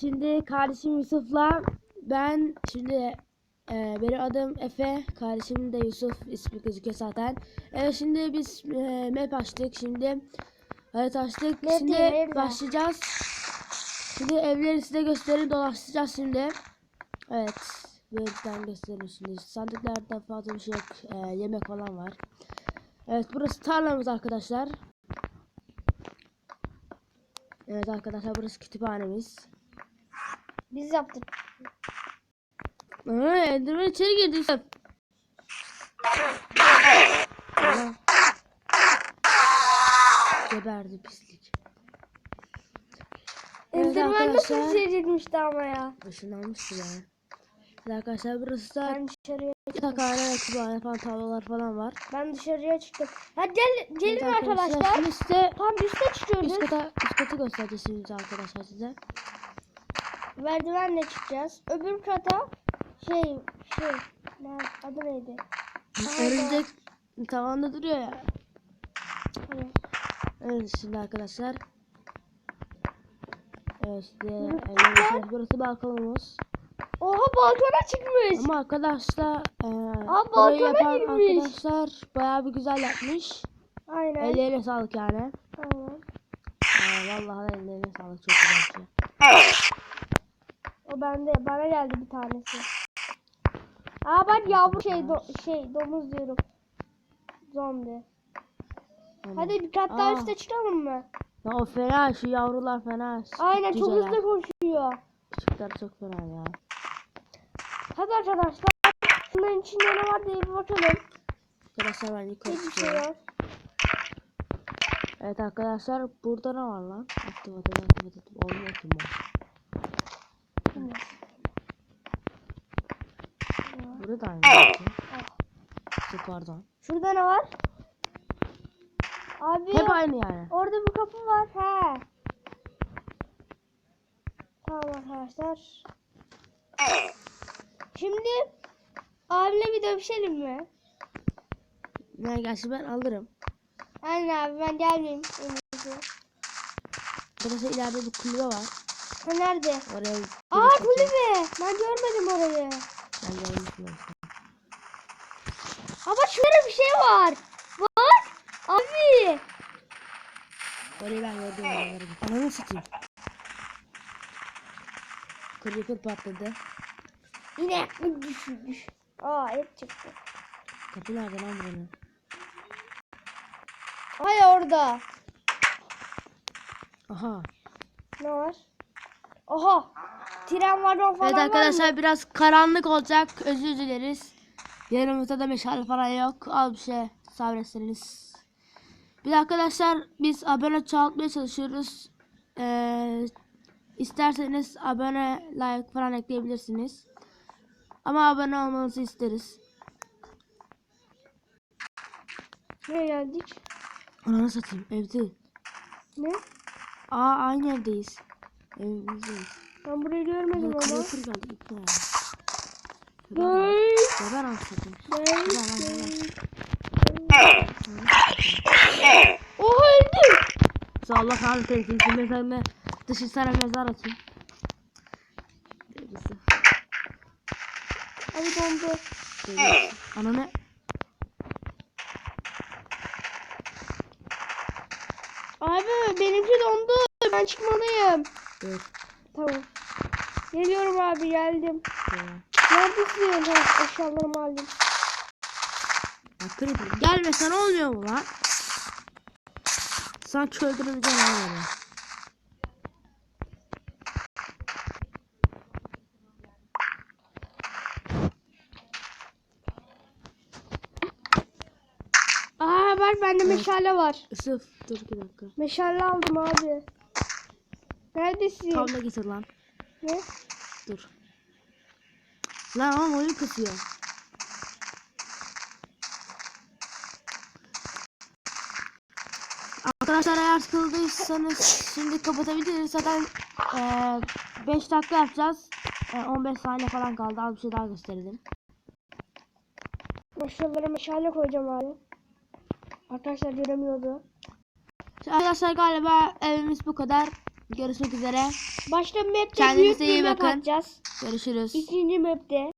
Şimdi kardeşim Yusuf'la ben şimdi e, benim adım Efe, kardeşim de Yusuf ismi gözüküyor zaten. Evet şimdi biz e, map açtık şimdi. Evet açtık. Map şimdi evler. başlayacağız. Şimdi evleri size gösterip dolaştıracağız şimdi. Evet. Böyleden gösterelim şimdi. Sandıklarda fazla bir şey yok. E, yemek falan var. Evet burası tarlamız arkadaşlar. Evet arkadaşlar burası kütüphanemiz. Biz yaptık. Aa, Enderman içeri girdi Yusuf. Geberdi pislik. Evet Enderman nasıl arkadaşlar. içeri girmişti ama ya. Işınlanmıştı yani. Evet arkadaşlar burası da Ben dışarıya yatakhane ve falan tablolar falan var. ben dışarıya çıktım. Hadi gel gelin Evet arkadaşlar. Şimdi size Tam üste çıkıyoruz. üst kata, üst katı göstereceğiz şimdi arkadaşlar size. Merdivenle çıkacağız. Öbür kata şey şey ne adı neydi? Örümcek tavanda duruyor ya. Hani, Evet şimdi arkadaşlar. Evet işte evlerimiz- burası balkonumuz. Oha balkona çıkmış. Ama arkadaşlar e, Aa, burayı balkona yapan girmiş. arkadaşlar bayağı bir güzel yapmış. Aynen. Ellerine sağlık yani. Aynen. E, vallahi ellerine sağlık çok güzel şey. O bende bana geldi bir tanesi. Aa bak yavru şey do- şey domuz diyorum. Zombi. Aynen. Hadi bir kat daha Aa. üste çıkalım mı? Ya o fena şu yavrular fena. Aynen çok Cüceler. hızlı koşuyor. Küçükler çok fena ya. Hadi arkadaşlar. Şunların içinde ne var diye bir bakalım. Arkadaşlar ben yukarı Hiçbir şey. Evet arkadaşlar burada ne var lan? Aktif atıp olmuyor ki bu. Burada da aynı. şey. Şey, Pardon. Şurada ne var? Abi Hep aynı yani. orada bir kapı var. He. Tamam arkadaşlar. Şimdi abimle bir dövüşelim mi? Ne gerçi ben alırım. Aynen abi ben gelmeyeyim. Arkadaşlar ileride bir kulübe var. Ha nerede? Oraya Aa girip kulübe. Ben görmedim orayı. Ben görmüşüm. Ama şurada bir şey var. Bak. Abi. Orayı ben gördüm. Oraları. Ananı satayım. Creeper patladı. Yine düşmüş. Aa et çıktı. Kapı nerede lan buranın? Hay orada. Aha. Ne var? Oha. Tren vagon falan Evet var mı? arkadaşlar biraz karanlık olacak. Özür dileriz. Yanımızda da meşale falan yok. Al bir şey sabretseniz. Bir de arkadaşlar biz abone çoğaltmaya çalışıyoruz. Ee, isterseniz abone like falan ekleyebilirsiniz. Ama abone olmanızı isteriz. Nereye geldik? Ananı satayım evde. Ne? Aa aynı evdeyiz. Evimizdeyiz. Ben burayı görmedim ama. creeper geldi. Ya. Geber anasını. Hey. Güzel lan, güzel. Oha öldüm. Allah kahretsin etsin. Şimdi mezarına düşünsene mezar açayım. Abi dondu. Şöyle. Ananı. Abi benimki dondu. Ben çıkmalıyım. Dur. Tamam. Geliyorum abi geldim. Şöyle. Neredesin? Ha, eşyalarımı aldım. Creeper gelmesen olmuyor mu lan? Sanki öldürebileceğim lan bak bende meşale var. Yusuf dur bir dakika. Meşale aldım abi. Neredesin? Kablo getir lan. Ne? Dur. Lan ama oyun kısıyor. Arkadaşlar eğer sıkıldıysanız şimdi kapatabiliriz. Zaten 5 dakika yapacağız. E, 15 saniye falan kaldı. Az bir şey daha gösterelim. Meşalelere meşale koyacağım abi. Arkadaşlar göremiyordu. Arkadaşlar galiba evimiz bu kadar. Görüşmek üzere. Başta map'te Kendinize büyük iyi bir map bakın. atacağız. Görüşürüz. İkinci map'te.